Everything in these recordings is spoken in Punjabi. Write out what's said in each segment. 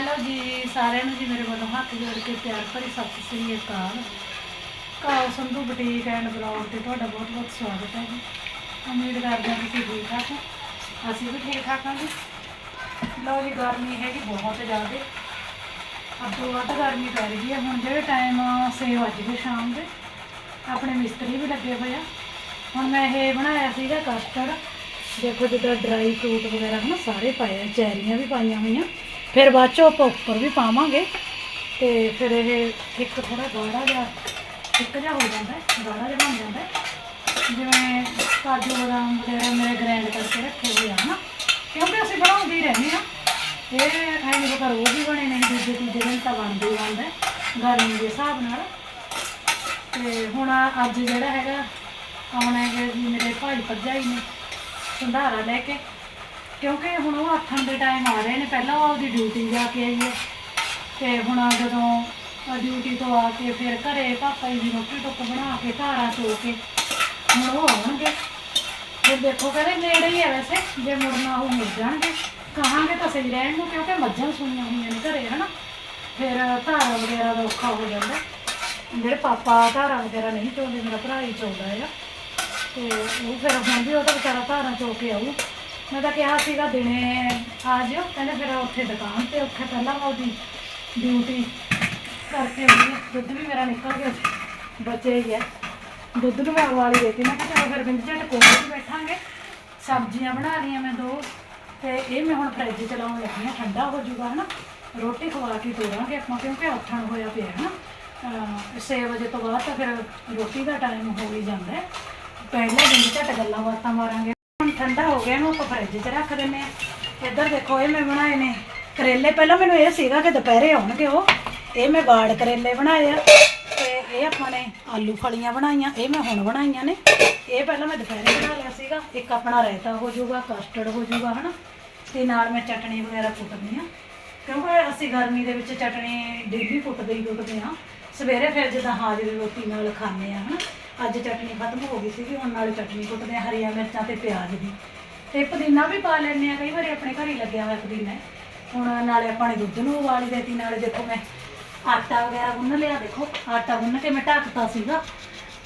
ਹੈਲੋ ਜੀ ਸਾਰਿਆਂ ਨੂੰ ਜੀ ਮੇਰੇ ਵੱਲੋਂ ਹੱਥ ਜੋੜ ਕੇ ਪਿਆਰ ਭਰੀ ਸਤਿ ਸ੍ਰੀ ਅਕਾਲ। ਕਾਲ ਸੰਧੂ ਬੁਟੀਕ ਐਂਡ ਬਲੌਗ ਤੇ ਤੁਹਾਡਾ ਬਹੁਤ ਬਹੁਤ ਸਵਾਗਤ ਹੈ ਜੀ। ਉਮੀਦ ਕਰਦੇ ਹਾਂ ਤੁਸੀਂ ਠੀਕ ਠਾਕ ਹੋ। ਅਸੀਂ ਵੀ ਠੀਕ ਠਾਕ ਹਾਂ ਜੀ। ਲਓ ਜੀ, ਗਰਮੀ ਹੈਗੀ ਬਹੁਤ ਜ਼ਿਆਦਾ। ਅੱਧੋ ਵੱਧ ਗਰਮੀ ਪੈ ਰਹੀ ਹੈ। ਹੁਣ ਜਿਹੜੇ ਟਾਈਮ 6 ਵੱਜ ਗਏ ਸ਼ਾਮ ਦੇ। ਆਪਣੇ ਮਿਸਤਰੀ ਵੀ ਲੱਗੇ ਹੋਏ ਆ। ਹੁਣ ਮੈਂ ਇਹ ਬਣਾਇਆ ਸੀਗਾ ਕਸਟਰਡ ਦੇਖੋ ਜਿੱਦਾਂ ਡਰਾਈ ਫਰੂਟ ਵਗੈਰਾ ਹਨਾ, ਸਾਰੇ ਪਾਏ ਆ, ਚੈਰੀਆਂ ਵੀ ਪਾਈਆਂ ਹੋਈਆਂ। ਫਿਰ ਬਾਅਦ ਚੋਂ ਆਪਾਂ ਉੱਪਰ ਵੀ ਪਾਵਾਂਗੇ ਤੇ ਫਿਰ ਇਹ ਇੱਕ ਥੋੜਾ ਗਾੜਾ ਜਿਹਾ ਇੱਕ ਜਿਹਾ ਹੋ ਜਾਂਦਾ ਹੈ, ਗਾੜਾ ਜਿਹਾ ਬਣ ਜਾਂਦਾ ਹੈ। ਜਿਵੇਂ ਕਾਜੂ ਬਦਾਮ ਵਗੈਰਾ ਮੇਰੇ ਗ੍ਰੈਂਡ ਕਰਕੇ ਰੱਖੇ ਹੋਏ ਆ ਨਾ ਕਿਉਂਕਿ ਅਸੀਂ ਬਣਾਉਂਦੇ ਹੀ ਰਹਿੰਦੇ ਆ ਇਹ ਐਂ ਨਹੀਂ ਪਤਾ ਰੋਜ਼ ਹੀ ਬਣੇ ਨਹੀਂ ਦੂਜੇ ਤੀਜੇ ਦਿਨ ਤਾਂ ਬਣਦੇ ਹੀ ਬਣਦਾ ਗਰਮੀ ਦੇ ਹਿਸਾਬ ਨਾਲ। ਤੇ ਹੁਣ ਅੱਜ ਜਿਹੜਾ ਹੈਗਾ ਆਉਣਾ ਹੈਗਾ ਜੀ ਮੇਰੇ ਭਾਈ ਭਰਜਾਈ ਨੇ ਸੰਧਾਰਾ ਲੈ ਕੇ। ਕਿਉਂਕਿ ਹੁਣ ਉਹ ਆਥਣ ਦੇ ਟਾਈਮ ਆ ਰਹੇ ਨੇ, ਪਹਿਲਾਂ ਉਹ ਆਪਦੀ ਡਿਊਟੀ ਜਾ ਕੇ ਆਈ ਹੈ। ਤੇ ਹੁਣ ਜਦੋਂ ਡਿਊਟੀ ਤੋਂ ਆ ਕੇ ਫਿਰ ਘਰੇ ਪਾਪਾ ਜੀ ਦੀ ਰੋਟੀ ਟੁੱਕ ਬਣਾ ਕੇ ਧਾਰਾ ਚੋ ਕੇ ਹੁਣ ਉਹ ਆਉਣਗੇ। ਫਿਰ ਦੇਖੋ, ਕਹਿੰਦੇ ਨੇੜੇ ਹੀ ਹੈ ਵੈਸੇ, ਜੇ ਮੁੜਨਾ ਉਹ ਮੁੜ ਜਾਣਗੇ। ਕਹਾਂਗੇ ਤਾਂ ਸਹੀ ਰਹਿਣ ਨੂੰ, ਕਿਉਂਕਿ ਮੱਝਾਂ ਸੁਣੀਆਂ ਹੋਈਆਂ ਨੇ ਘਰੇ, ਹਨਾ। ਫਿਰ ਧਾਰਾ ਵਗੈਰਾ ਦਾ ਔਖਾ ਹੋ ਜਾਂਦਾ। ਜਿਹੜੇ ਪਾਪਾ ਧਾਰਾ ਵਗੈਰਾ ਨਹੀਂ ਚੋਂਦੇ, ਮੇਰਾ ਭਰਾ ਹੀ ਚੋਂਦਾ ਹੈ ਤੇ ਉਹ ਫਿਰ ਹੁਣ ਵੀ ਉਹ ਤਾਂ ਵਿਚਾਰਾ ਧਾਰਾ ਚੋ ਕੇ ਆਊ। ਮੈਂ ਤਾਂ ਕਿਹਾ ਸੀਗਾ ਦਿਨੇ ਆ ਜਿਓ। ਕਹਿੰਦੇ ਫਿਰ ਉੱਥੇ ਦੁਕਾਨ ਤੇ, ਉੱਥੇ ਪਹਿਲਾਂ ਉਹਦੀ ਡਿਊਟੀ ਕਰਕੇ ਆਉਂਦੀ ਹੈ। ਦੁੱਧ ਵੀ ਮੇਰਾ ਨਿਕਲ ਗਿਆ ਸੀ ਬਚੇ ਹੀ ਹੈ ਦੁੱਧ ਨੂੰ ਮੈਂ ਉਬਾਲੀ ਦੇਤੀ। ਮੈਂ ਕਿਹਾ ਚਲੋ ਫਿਰ ਬਿੰਦ ਝਟ ਕੋਲ ਵੀ ਬੈਠਾਂਗੇ। ਸਬਜ਼ੀਆਂ ਬਣਾ ਲਈਆਂ ਮੈਂ ਦੋ। ਤੇ ਇਹ ਮੈਂ ਹੁਣ ਫ੍ਰਿਜ ਚ ਲਾਉਣ ਲੱਗੀ ਹਾਂ ਠੰਡਾ ਹੋ ਜਾਊਗਾ, ਹਨਾ? ਰੋਟੀ ਖਵਾ ਕੇ ਤੋਰਾਂਗੇ ਆਪਾਂ, ਕਿਉਂਕਿ ਉੱਠਣ ਹੋਇਆ ਪਿਆ, ਹਨਾ? 6 ਵਜੇ ਤੋਂ ਬਾਅਦ ਤਾਂ ਫਿਰ ਰੋਟੀ ਦਾ ਟਾਈਮ ਹੋ ਹੀ ਜਾਂਦਾ ਹੈ। ਪਹਿਲਾਂ ਬਿੰਦ ਝਟ ਗੱਲਾਂ ਬਾਤਾਂ ਮਾਰਾਂਗੇ। ਠੰਡਾ ਹੋ ਗਿਆ ਇਹਨੂੰ ਆਪਾਂ ਫਰਿੱਜ 'ਚ ਰੱਖ ਦਿੰਨੇ ਆ ਇੱਧਰ ਦੇਖੋ, ਇਹ ਮੈਂ ਬਣਾਏ ਨੇ ਕਰੇਲੇ। ਪਹਿਲਾਂ ਮੈਨੂੰ ਇਹ ਸੀਗਾ ਕਿ ਦੁਪਹਿਰੇ ਆਉਣਗੇ ਉਹ। ਇਹ ਮੈਂ ਗਾੜ ਕਰੇਲੇ ਬਣਾਏ ਆ। ਤੇ ਇਹ ਆਪਾਂ ਨੇ ਆਲੂ ਫਲੀਆਂ ਬਣਾਈਆਂ। ਇਹ ਮੈਂ ਹੁਣ ਬਣਾਈਆਂ ਨੇ। ਇਹ ਪਹਿਲਾਂ ਮੈਂ ਦੁਪਹਿਰੇ ਬਣਾ ਲਿਆ ਸੀਗਾ। ਇੱਕ ਆਪਣਾ ਰਾਇਤਾ ਹੋ ਜਾਊਗਾ ਕਸਟਰਡ ਹੋ ਜਾਊਗਾ, ਹਨਾ। ਤੇ ਨਾਲ ਮੈਂ ਚਟਣੀ ਵਗੈਰਾ ਕੁੱਟਦੀ ਆ ਕਿਉਂਕਿ ਅਸੀਂ ਗਰਮੀ ਦੇ ਵਿੱਚ ਚਟਣੀ ਡੇਲੀ ਕੁੱਟਦੇ ਹੀ ਕੁੱਟਦੇ ਆ ਸਵੇਰੇ ਫਿਰ ਜਿੱਦਾਂ ਹਾਜ਼ਰੀ ਰੋਟੀ ਨਾਲ ਖਾਂਦੇ ਆ ਹਨਾ। ਅੱਜ ਚਟਨੀ ਖਤਮ ਹੋ ਗਈ ਸੀਗੀ, ਹੁਣ ਨਾਲ ਚਟਣੀ ਕੁੱਟਦੇ ਹਾਂ, ਹਰੀਆਂ ਮਿਰਚਾਂ ਤੇ ਪਿਆਜ਼ ਦੀ। ਤੇ ਪੁਦੀਨਾ ਵੀ ਪਾ ਲੈਂਦੇ ਆ ਕਈ ਵਾਰੀ ਆਪਣੇ ਘਰੇ ਲੱਗਿਆ ਹੋਇਆ ਪੁਦੀਨਾ। ਹੁਣ ਨਾਲੇ ਆਪਾਂ ਨੇ ਦੁੱਧ ਨੂੰ ਉਬਾਲੀ ਦੇਤੀ ਨਾਲੇ ਦੇਖੋ ਮੈਂ ਆਟਾ ਵਗੈਰਾ ਗੁੰਨ ਲਿਆ, ਦੇਖੋ, ਆਟਾ ਗੁੰਨ ਕੇ ਮੈਂ ਢੱਕਤਾ ਸੀਗਾ।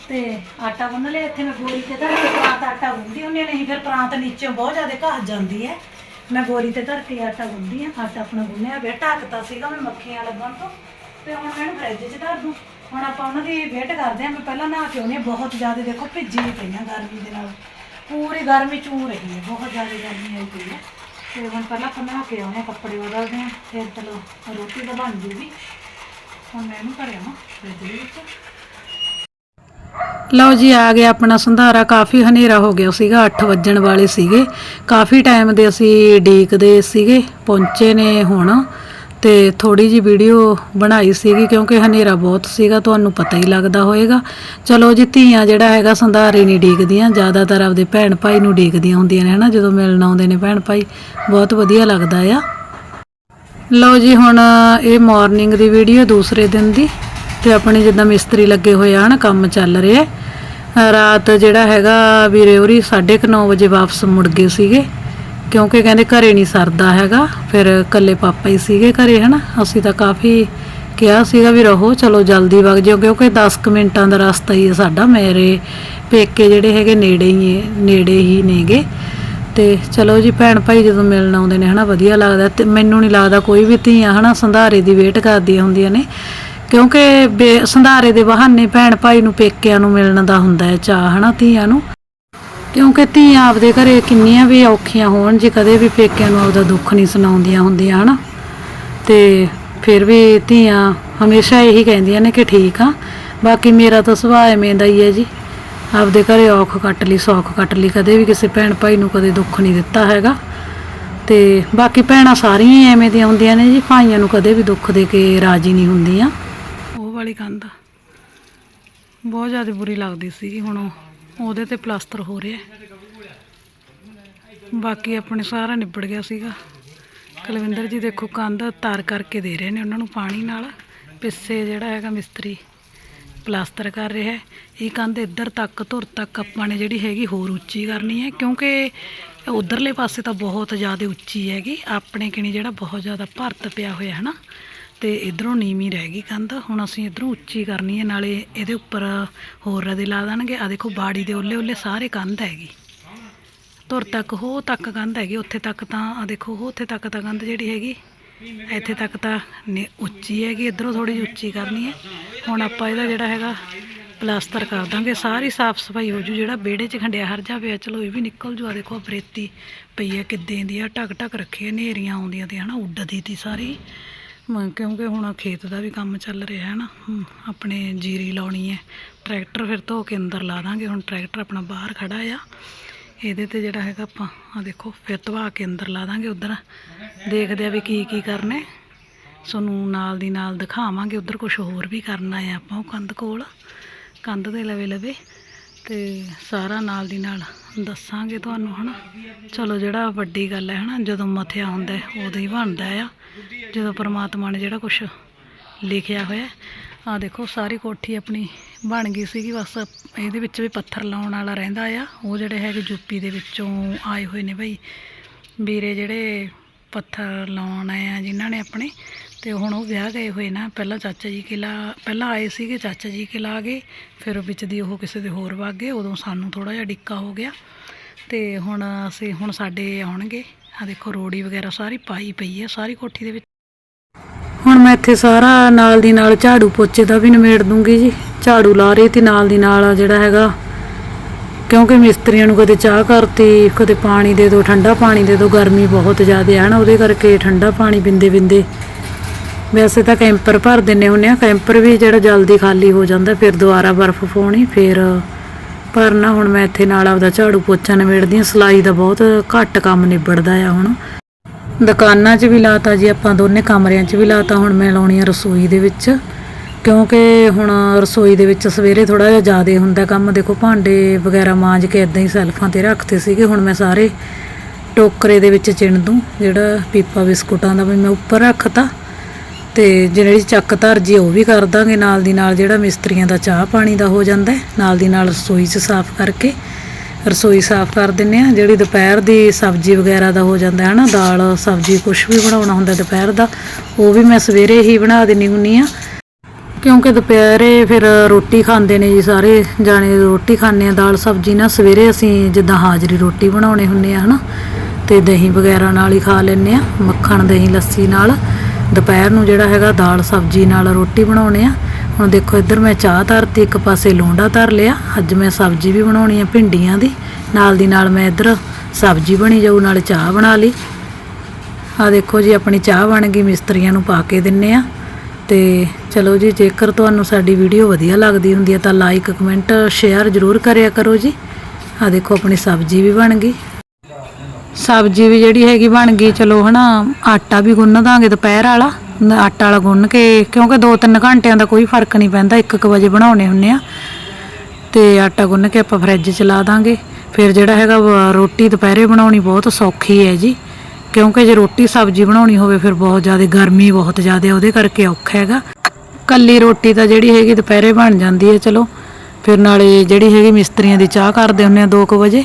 ਤੇ ਆਟਾ ਗੁੰਨ ਲਿਆ, ਇੱਥੇ ਮੈਂ ਗੋਰੀ ਤੇ ਧਰ ਕੇ ਪਰਾਤ ਆਟਾ ਗੁੰਨਦੀ ਹੁੰਦੀ ਨਹੀਂ ਫਿਰ ਪਰਾਤ ਨੀਚੇ ਬਹੁਤ ਜ਼ਿਆਦਾ ਘਸ ਜਾਂਦੀ ਹੈ। ਮੈਂ ਗੋਰੀ ਤੇ ਧਰ ਕੇ ਆਟਾ ਗੁੰਨਦੀ ਆ ਆਟਾ ਆਪਣਾ ਗੁੰਨਿਆ ਪਿਆ, ਢੱਕਤਾ ਸੀਗਾ ਮੈਂ ਮੱਖੀਆਂ ਲੱਗਣ ਤੋਂ। ਤੇ ਹੁਣ ਮੈਂ ਇਹਨੂੰ ਫ੍ਰਿਜ 'ਚ ਧਰ ਦੂੰ। ਹੁਣ ਆਪਾਂ ਉਹਨਾਂ ਦੀ ਵੇਟ ਕਰਦੇ ਹਾਂ ਮੈਂ ਪਹਿਲਾਂ ਨਹਾ ਕੇ ਆਉਂਦੀ ਬਹੁਤ ਜ਼ਿਆਦਾ ਦੇਖੋ ਭਿੱਜੀ ਪਈਆਂ ਗਰਮੀ ਦੇ ਨਾਲ। ਪੂਰੀ ਗਰਮੀ ਚੂੰ ਰਹੀ ਹੈ, ਬਹੁਤ ਜ਼ਿਆਦਾ ਗਰਮੀ ਆਈ ਪਈ ਹੈ। ਤੇ ਹੁਣ ਪਹਿਲਾਂ ਆਪਾਂ ਨਹਾ ਕੇ ਆਉਂਦੇ ਕੱਪੜੇ ਬਦਲਦੇ ਹਾਂ, ਫਿਰ ਚਲੋ ਰੋਟੀ ਤਾਂ ਬਣ ਜੂਗੀ। ਹੁਣ ਮੈਂ ਇਹਨੂੰ ਘਰੇ ਆਵਾਂ ਫ੍ਰਿਜ ਦੇ ਵਿੱਚ। ਲਓ ਜੀ, ਆ ਗਿਆ ਆਪਣਾ ਸੰਧਾਰਾ। ਕਾਫੀ ਹਨੇਰਾ ਹੋ ਗਿਆ ਸੀਗਾ 8 ਵੱਜਣ ਵਾਲੇ ਸੀਗੇ। ਕਾਫੀ ਟਾਈਮ ਦੇ ਅਸੀਂ ਡੀਕਦੇ ਸੀਗੇ, ਪਹੁੰਚੇ ਨੇ ਹੁਣ। ਤੇ ਥੋੜੀ ਜੀ ਵੀਡੀਓ ਬਣਾਈ ਸੀਗੀ ਕਿਉਂਕਿ ਹਨੇਰਾ ਬਹੁਤ ਸੀਗਾ, ਤੁਹਾਨੂੰ ਪਤਾ ਹੀ ਲੱਗਦਾ ਹੋਏਗਾ। ਚਲੋ ਜੀ, ਧੀਆਂ ਜਿਹੜਾ ਹੈਗਾ ਸੰਧਾਰੇ ਨਹੀਂ ਡੀਕਦੀਆਂ, ਜ਼ਿਆਦਾਤਰ ਆਪਦੇ ਭੈਣ ਭਾਈ ਨੂੰ ਡੀਕਦੀਆਂ ਹੁੰਦੀਆਂ ਨੇ, ਹਨਾ? ਜਦੋਂ ਮਿਲਣ ਆਉਂਦੇ ਨੇ ਭੈਣ ਭਾਈ, ਬਹੁਤ ਵਧੀਆ ਲੱਗਦਾ ਆ। ਲਓ ਜੀ, ਹੁਣ ਇਹ ਮਾਰਨਿੰਗ ਦੀ ਵੀਡੀਓ ਦੂਸਰੇ ਦਿਨ ਦੀ। ਤੇ ਆਪਣੇ ਜਿੱਦਾਂ ਮਿਸਤਰੀ ਲੱਗੇ ਹੋਏ ਆ ਨਾ ਕੰਮ ਚੱਲ ਰਿਹਾ। ਰਾਤ ਜਿਹੜਾ ਹੈਗਾ, ਵੀਰੇ ਹੋਰੀ 9:30 ਵਜੇ ਵਾਪਸ ਮੁੜ ਗਏ ਸੀਗੇ। ਕਿਉਂਕਿ ਕਹਿੰਦੇ ਘਰੇ ਨਹੀਂ ਸਰਦਾ ਹੈਗਾ, ਫਿਰ ਇਕੱਲੇ ਪਾਪਾ ਹੀ ਸੀਗੇ ਘਰੇ, ਹਨਾ? ਅਸੀਂ ਤਾਂ ਕਾਫੀ ਕਿਹਾ ਸੀਗਾ ਵੀ ਰਹੋ, ਚਲੋ ਜਲਦੀ ਵਗ ਜਿਓ, ਕਿਉਂਕਿ 10 ਕੁ ਮਿੰਟਾਂ ਦਾ ਰਸਤਾ ਹੀ ਹੈ ਸਾਡਾ, ਮੇਰੇ ਪੇਕੇ ਜਿਹੜੇ ਹੈਗੇ ਨੇੜੇ ਹੀ ਨੇੜੇ ਹੀ ਨੇਗੇ। ਤੇ ਚਲੋ ਜੀ, ਭੈਣ ਭਾਈ ਜਦੋਂ ਮਿਲਣ ਆਉਂਦੇ ਨੇ, ਹਨਾ, ਵਧੀਆ ਲੱਗਦਾ। ਤੇ ਮੈਨੂੰ ਨਹੀਂ ਲੱਗਦਾ ਕੋਈ ਵੀ ਧੀਆਂ, ਹਨਾ, ਸੰਧਾਰੇ ਦੀ ਵੇਟ ਕਰਦੀਆਂ ਹੁੰਦੀਆਂ ਨੇ। ਕਿਉਂਕਿ ਬੇ- ਸੰਧਾਰੇ ਦੇ ਬਹਾਨੇ ਭੈਣ ਭਾਈ ਨੂੰ ਪੇਕਿਆਂ ਨੂੰ ਮਿਲਣ ਦਾ ਹੁੰਦਾ ਹੈ ਚਾਹ ਹਨਾ, ਧੀਆਂ ਨੂੰ। ਕਿਉਂਕਿ ਧੀਆਂ ਆਪਦੇ ਘਰੇ ਕਿੰਨੀਆਂ ਵੀ ਔਖੀਆਂ ਹੋਣ, ਜੇ ਕਦੇ ਵੀ ਪੇਕਿਆਂ ਨੂੰ ਆਪਦਾ ਦੁੱਖ ਨਹੀਂ ਸੁਣਾਉਂਦੀਆਂ ਹੁੰਦੀਆਂ, ਹਨਾ? ਤੇ ਫਿਰ ਵੀ ਧੀਆਂ ਹਮੇਸ਼ਾ ਇਹੀ ਕਹਿੰਦੀਆਂ ਨੇ ਕਿ ਠੀਕ ਆ, ਬਾਕੀ ਮੇਰਾ ਤਾਂ ਸੁਭਾਅ ਐਵੇਂ ਦਾ ਹੀ ਹੈ ਜੀ। ਆਪਦੇ ਘਰੇ ਔਖ ਕੱਟ ਲਈ, ਸੌਖ ਕੱਟ ਲਈ, ਕਦੇ ਵੀ ਕਿਸੇ ਭੈਣ ਭਾਈ ਨੂੰ ਕਦੇ ਦੁੱਖ ਨਹੀਂ ਦਿੱਤਾ ਹੈਗਾ। ਤੇ ਬਾਕੀ ਭੈਣਾਂ ਸਾਰੀਆਂ ਹੀ ਐਵੇਂ ਦੀਆਂ ਹੁੰਦੀਆਂ ਨੇ ਜੀ, ਭਾਈਆਂ ਨੂੰ ਕਦੇ ਵੀ ਦੁੱਖ ਦੇ ਕੇ ਰਾਜੀ ਨਹੀਂ ਹੁੰਦੀਆਂ। ਉਹ ਵਾਲੀ ਕੰਧ ਬਹੁਤ ਜ਼ਿਆਦਾ ਬੁਰੀ ਲੱਗਦੀ ਸੀ ਹੁਣ ਉਹ- ਉਹਦੇ ਤੇ ਪਲਾਸਟਰ ਹੋ ਰਿਹਾ ਬਾਕੀ ਆਪਣੇ ਸਾਰਾ ਨਿਬੜ ਗਿਆ ਸੀਗਾ। ਕੁਲਵਿੰਦਰ ਜੀ ਦੇਖੋ ਕੰਧ ਤਾਰ ਕਰਕੇ ਦੇ ਰਹੇ ਨੇ ਉਹਨਾਂ ਨੂੰ ਪਾਣੀ ਨਾਲ। ਪਿੱਛੇ ਜਿਹੜਾ ਹੈਗਾ ਮਿਸਤਰੀ ਪਲਾਸਟਰ ਕਰ ਰਿਹਾ ਹੈ। ਇਹ ਕੰਧ ਇੱਧਰ ਤੱਕ ਧੁਰ ਤੱਕ ਆਪਾਂ ਨੇ ਜਿਹੜੀ ਹੈਗੀ ਹੋਰ ਉੱਚੀ ਕਰਨੀ ਹੈ। ਕਿਉਂਕਿ ਉਧਰਲੇ ਪਾਸੇ ਤਾਂ ਬਹੁਤ ਜ਼ਿਆਦਾ ਉੱਚੀ ਹੈਗੀ। ਆਪਣੇ ਕਿਣੀ ਜਿਹੜਾ ਬਹੁਤ ਜ਼ਿਆਦਾ ਭਰਤ ਪਿਆ ਹੋਇਆ ਹੈ ਨਾ। ਤੇ ਇਧਰੋਂ ਨੀਵੀਂ ਰਹਿ ਗਈ ਕੰਧ। ਹੁਣ ਅਸੀਂ ਇਧਰੋਂ ਉੱਚੀ ਕਰਨੀ ਹੈ, ਨਾਲੇ ਇਹਦੇ ਉੱਪਰ ਹੋਰ ਰਦੇ ਲਾ ਦੇਣਗੇ। ਆ ਦੇਖੋ, ਬਾੜੀ ਦੇ ਉੱਲੇ ਉੱਲੇ ਸਾਰੇ ਕੰਧ ਹੈਗੀ। ਧੁਰ ਤੱਕ ਹੋ ਤੱਕ ਕੰਧ ਹੈਗੀ। ਉੱਥੇ ਤੱਕ ਤਾਂ ਆ ਦੇਖੋ ਹੋ ਉੱਥੇ ਤੱਕ ਤਾਂ ਕੰਧ ਜਿਹੜੀ ਹੈਗੀ, ਇੱਥੇ ਤੱਕ ਤਾਂ ਨੀ- ਉੱਚੀ ਹੈਗੀ। ਇਧਰੋਂ ਥੋੜੀ ਜਿਹੀ ਉੱਚੀ ਕਰਨੀ ਹੈ। ਹੁਣ ਆਪਾਂ ਇਹਦਾ ਜਿਹੜਾ ਹੈਗਾ ਪਲਾਸਟਰ ਕਰ ਦਾਂਗੇ। ਸਾਰੀ ਸਾਫ਼ ਸਫ਼ਾਈ ਹੋ ਜੂ। ਜਿਹੜਾ ਵਿਹੜੇ 'ਚ ਖੰਡਿਆ ਹਰ ਜਾ ਪਿਆ, ਚਲੋ ਇਹ ਵੀ ਨਿਕਲ ਜੂ। ਆ ਦੇਖੋ ਬਰੇਤੀ ਪਈ ਹੈ, ਕਿੱਦਾਂ ਦੀ ਆ ਢਕ ਢਕ ਰੱਖੀ ਹੈ ਨੇਰੀਆਂ ਆਉਂਦੀਆਂ ਤੇ ਹਨਾ, ਉੱਡਦੀ ਤੀ ਸਾਰੀ। ਕਿਉਂਕਿ ਹੁਣ ਖੇਤ ਦਾ ਵੀ ਕੰਮ ਚੱਲ ਰਿਹਾ ਹੈ ਨਾ ਆਪਣੇ ਜੀਰੀ ਲਾਉਣੀ ਹੈ, ਟਰੈਕਟਰ ਫਿਰ ਧੋ ਕੇ ਅੰਦਰ ਲਾ ਦਾਂਗੇ, ਹੁਣ ਟਰੈਕਟਰ ਆਪਣਾ ਬਾਹਰ ਖੜਾ ਆ, ਇਹਦੇ ਤੇ ਜਿਹੜਾ ਹੈਗਾ ਆਪਾਂ ਆ ਦੇਖੋ, ਫਿਰ ਧਵਾ ਕੇ ਅੰਦਰ ਲਾ ਦਾਂਗੇ ਉਧਰ, ਦੇਖਦੇ ਆ ਵੀ ਕੀ ਕੀ ਕਰਨੇ ਹੈ ਤੁਹਾਨੂੰ ਨਾਲ ਦੀ ਨਾਲ ਦਿਖਾਵਾਂਗੇ, ਉਧਰ ਕੁਝ ਹੋਰ ਵੀ ਕਰਨਾ ਹੈ ਆਪਾਂ ਉਹ ਕੰਧ ਕੋਲ, ਕੰਧ ਦੇ ਲਵੇ ਲਵੇ ਤੇ ਸਾਰਾ ਨਾਲ ਦੀ ਨਾਲ ਦੱਸਾਂਗੇ ਤੁਹਾਨੂੰ, ਹਨਾ? ਚਲੋ, ਜਿਹੜਾ ਵੱਡੀ ਗੱਲ ਹੈ, ਹਨਾ? ਜਦੋਂ ਮਥਿਆ ਹੁੰਦਾ ਉਦੋਂ ਹੀ ਬਣਦਾ ਆ। ਜਦੋਂ ਪ੍ਰਮਾਤਮਾ ਨੇ ਜਿਹੜਾ ਕੁਝ ਲਿਖਿਆ ਹੋਇਆ ਆ ਦੇਖੋ, ਸਾਰੀ ਕੋਠੀ ਆਪਣੀ ਬਣ ਗਈ ਸੀਗੀ, ਬਸ ਇਹਦੇ ਵਿੱਚ ਵੀ ਪੱਥਰ ਲਾਉਣ ਵਾਲਾ ਰਹਿੰਦਾ ਆ। ਉਹ ਜਿਹੜੇ ਹੈਗੇ ਯੂਪੀ ਦੇ ਵਿੱਚੋਂ ਆਏ ਹੋਏ ਨੇ ਭਾਈ ਵੀਰੇ ਜਿਹੜੇ ਪੱਥਰ ਲਾਉਣ ਆਏ ਆ, ਜਿਨ੍ਹਾਂ ਨੇ ਆਪਣੇ ਤੇ ਹੁਣ ਉਹ ਵਿਆਹ ਗਏ ਹੋਏ ਨਾ, ਪਹਿਲਾਂ ਚਾਚਾ ਜੀ ਕੇ ਪਹਿਲਾਂ ਆਏ ਸੀਗੇ ਚਾਚਾ ਜੀ ਕੇ ਲਾ ਗਏ, ਫਿਰ ਵਿੱਚ ਦੀ ਉਹ ਕਿਸੇ ਦੇ ਹੋਰ ਵਗ ਗਏ, ਉਦੋਂ ਸਾਨੂੰ ਥੋੜਾ ਜਿਹਾ ਡਿੱਕਾ ਹੋ ਗਿਆ। ਤੇ ਹੁਣ ਅਸੀਂ, ਹੁਣ ਸਾਡੇ ਆਉਣਗੇ ਆ ਦੇਖੋ ਰੋੜੀ ਵਗੈਰਾ ਸਾਰੀ ਪਾਈ ਪਈ ਹੈ ਸਾਰੀ ਕੋਠੀ ਦੇ ਵਿੱਚ। ਹੁਣ ਮੈਂ ਇੱਥੇ ਸਾਰਾ ਨਾਲ ਦੀ ਨਾਲ ਝਾੜੂ ਪੋਚੇ ਦਾ ਵੀ ਨਿਮੇੜ ਦੂੰਗੀ ਜੀ। ਝਾੜੂ ਲਾ ਰਹੀ ਤੇ ਨਾਲ ਦੀ ਨਾਲ ਜਿਹੜਾ ਹੈਗਾ। ਕਿਉਂਕਿ ਮਿਸਤਰੀਆਂ ਨੂੰ ਕਦੇ ਚਾਹ ਕਰਤੀ, ਕਦੇ ਪਾਣੀ ਦੇ ਦਿਓ ਠੰਡਾ ਪਾਣੀ ਦੇ ਦਿਓ ਗਰਮੀ ਬਹੁਤ ਜ਼ਿਆਦਾ ਹੈ ਨਾ, ਉਹਦੇ ਕਰਕੇ ਠੰਡਾ ਪਾਣੀ ਬਿੰਦੇ ਬਿੰਦੇ ਵੈਸੇ ਤਾਂ ਕੈਂਪਰ ਭਰ ਦਿੰਨੇ ਹੁੰਨੇ ਆ, ਕੈਂਪਰ ਵੀ ਜਿਹੜਾ ਜਲਦੀ ਖਾਲੀ ਹੋ ਜਾਂਦਾ, ਫਿਰ ਦੁਬਾਰਾ ਬਰਫ਼ ਪਾਉਣੀ, ਫਿਰ ਭਰਨਾ। ਹੁਣ ਮੈਂ ਇੱਥੇ ਨਾਲ ਆਪਦਾ ਝਾੜੂ ਪੋਚਾ ਨਿਬੇੜਦੀ ਹਾਂ, ਸਲਾਈ ਦਾ ਬਹੁਤ ਘੱਟ ਕੰਮ ਨਿਬੜਦਾ ਆ ਹੁਣ। ਦੁਕਾਨਾਂ 'ਚ ਵੀ ਲਾਤਾ ਜੀ ਆਪਾਂ, ਦੋਨੇ ਕਮਰਿਆਂ 'ਚ ਵੀ ਲਾਤਾ, ਹੁਣ ਮੈਂ ਲਾਉਣੀ ਆ ਰਸੋਈ ਦੇ ਵਿੱਚ। ਕਿਉਂਕਿ ਹੁਣ ਰਸੋਈ ਦੇ ਵਿੱਚ ਸਵੇਰੇ ਥੋੜਾ ਜਿਹਾ ਜ਼ਿਆਦਾ ਹੁੰਦਾ ਕੰਮ, ਦੇਖੋ ਭਾਂਡੇ ਵਗੈਰਾ ਮਾਂਜ ਕੇ ਇਦਾਂ ਹੀ ਸੈਲਫਾਂ ਤੇ ਰੱਖਤੇ ਸੀਗੇ, ਹੁਣ ਮੈਂ ਸਾਰੇ ਟੋਕਰੇ ਦੇ ਵਿੱਚ ਚਿਣ ਦੂੰ, ਜਿਹੜਾ ਪੀਪਾ ਬਿਸਕੁਟਾਂ ਦਾ ਵੀ ਮੈਂ ਉੱਪਰ ਰੱਖਤਾ। ਤੇ ਜਿਹੜੀ ਚੱਕ ਧਰ ਜੀ ਉਹ ਵੀ ਕਰ ਦਾਂਗੇ, ਨਾਲ ਦੀ ਨਾਲ ਜਿਹੜਾ ਮਿਸਤਰੀਆਂ ਦਾ ਚਾਹ ਪਾਣੀ ਦਾ ਹੋ ਜਾਂਦਾ ਨਾਲ ਦੀ ਨਾਲ ਰਸੋਈ 'ਚ ਸਾਫ਼ ਕਰਕੇ ਰਸੋਈ ਸਾਫ਼ ਕਰ ਦਿੰਨੇ ਆ ਜਿਹੜੀ ਦੁਪਹਿਰ ਦੀ ਸਬਜ਼ੀ ਵਗੈਰਾ ਦਾ ਹੋ ਜਾਂਦਾ ਹੈ ਨਾ, ਦਾਲ, ਸਬਜ਼ੀ ਕੁਝ ਵੀ ਬਣਾਉਣਾ ਹੁੰਦਾ ਦੁਪਹਿਰ ਦਾ, ਉਹ ਵੀ ਮੈਂ ਸਵੇਰੇ ਹੀ ਬਣਾ ਦਿੰਨੀ ਹੁੰਨੀ ਆ ਕਿਉਂਕਿ ਦੁਪਹਿਰੇ ਫਿਰ ਰੋਟੀ ਖਾਂਦੇ ਨੇ ਜੀ ਸਾਰੇ ਜਾਣੇ, ਰੋਟੀ ਖਾਂਦੇ ਆ ਦਾਲ, ਸਬਜ਼ੀ ਨਾਲ ਸਵੇਰੇ ਅਸੀਂ ਜਿੱਦਾਂ ਹਾਜ਼ਰੀ ਰੋਟੀ ਬਣਾਉਣੇ ਹੁੰਨੇ ਆ ਹਨਾ, ਤੇ ਦਹੀਂ ਵਗੈਰਾ ਨਾਲ ਹੀ ਖਾ ਲੈਂਦੇ ਆ ਮੱਖਣ, ਦਹੀਂ, ਲੱਸੀ ਨਾਲ। ਦੁਪਹਿਰ ਨੂੰ ਜਿਹੜਾ ਹੈਗਾ ਦਾਲ, ਸਬਜ਼ੀ ਨਾਲ ਰੋਟੀ ਬਣਾਉਣੇ ਆ। ਹੁਣ ਦੇਖੋ, ਇੱਧਰ ਮੈਂ ਚਾਹ ਧਰਤੀ, ਇੱਕ ਪਾਸੇ ਲੋਂਡਾ ਧਰ ਲਿਆ। ਅੱਜ ਮੈਂ ਸਬਜ਼ੀ ਵੀ ਬਣਾਉਣੀ ਆ ਭਿੰਡੀਆਂ ਦੀ। ਨਾਲ ਦੀ ਨਾਲ ਮੈਂ ਇੱਧਰ ਸਬਜ਼ੀ ਬਣੀ ਜਾਊ, ਨਾਲ ਚਾਹ ਬਣਾ ਲਈ। ਆ ਦੇਖੋ ਜੀ, ਆਪਣੀ ਚਾਹ ਬਣ ਗਈ, ਮਿਸਤਰੀਆਂ ਨੂੰ ਪਾ ਕੇ ਦਿੰਨੇ ਆ। ਤੇ ਚਲੋ ਜੀ, ਜੇਕਰ ਤੁਹਾਨੂੰ ਸਾਡੀ ਵੀਡੀਓ ਵਧੀਆ ਲੱਗਦੀ ਹੁੰਦੀ ਹੈ ਤਾਂ ਲਾਈਕ ਕਮੈਂਟ ਸ਼ੇਅਰ ਜ਼ਰੂਰ ਕਰਿਆ ਕਰੋ ਜੀ। ਆ ਦੇਖੋ, ਆਪਣੀ ਸਬਜ਼ੀ ਵੀ ਬਣ ਗਈ। ਸਬਜ਼ੀ ਵੀ ਜਿਹੜੀ ਹੈਗੀ ਬਣ ਗਈ ਚਲੋ ਹਨਾ ਆਟਾ ਵੀ ਗੁੰਨ ਦਾਂਗੇ ਦੁਪਹਿਰ ਵਾਲਾ। ਆਟਾ ਵਾਲਾ ਗੁੰਨ ਕੇ ਕਿਉਂਕਿ 2-3 ਘੰਟਿਆਂ ਦਾ ਕੋਈ ਫ਼ਰਕ ਨਹੀਂ ਪੈਂਦਾ 1-1 ਵਜੇ ਬਣਾਉਣੇ ਹੁੰਨੇ ਆ। ਤੇ ਆਟਾ ਗੁੰਨ ਕੇ ਆਪਾਂ ਫਰਿੱਜ 'ਚ ਲਾ ਦਾਂਗੇ। ਫਿਰ ਜਿਹੜਾ ਹੈਗਾ ਵਾ, ਰੋਟੀ ਦੁਪਹਿਰੇ ਬਣਾਉਣੀ ਬਹੁਤ ਸੌਖੀ ਹੈ ਜੀ। ਕਿਉਂਕਿ ਜੇ ਰੋਟੀ ਸਬਜ਼ੀ ਬਣਾਉਣੀ ਹੋਵੇ ਫਿਰ ਬਹੁਤ ਜ਼ਿਆਦਾ ਗਰਮੀ ਬਹੁਤ ਜ਼ਿਆਦਾ ਉਹਦੇ ਕਰਕੇ ਔਖਾ ਹੈਗਾ। ਕੱਲੀ ਰੋਟੀ ਤਾਂ ਜਿਹੜੀ ਹੈਗੀ ਦੁਪਹਿਰੇ ਬਣ ਜਾਂਦੀ ਹੈ ਚਲੋ। ਫਿਰ ਨਾਲੇ ਜਿਹੜੀ ਹੈਗੀ ਮਿਸਤਰੀਆਂ ਦੀ ਚਾਹ ਕਰਦੇ ਹੁੰਨੇ ਆ 2:00 ਵਜੇ।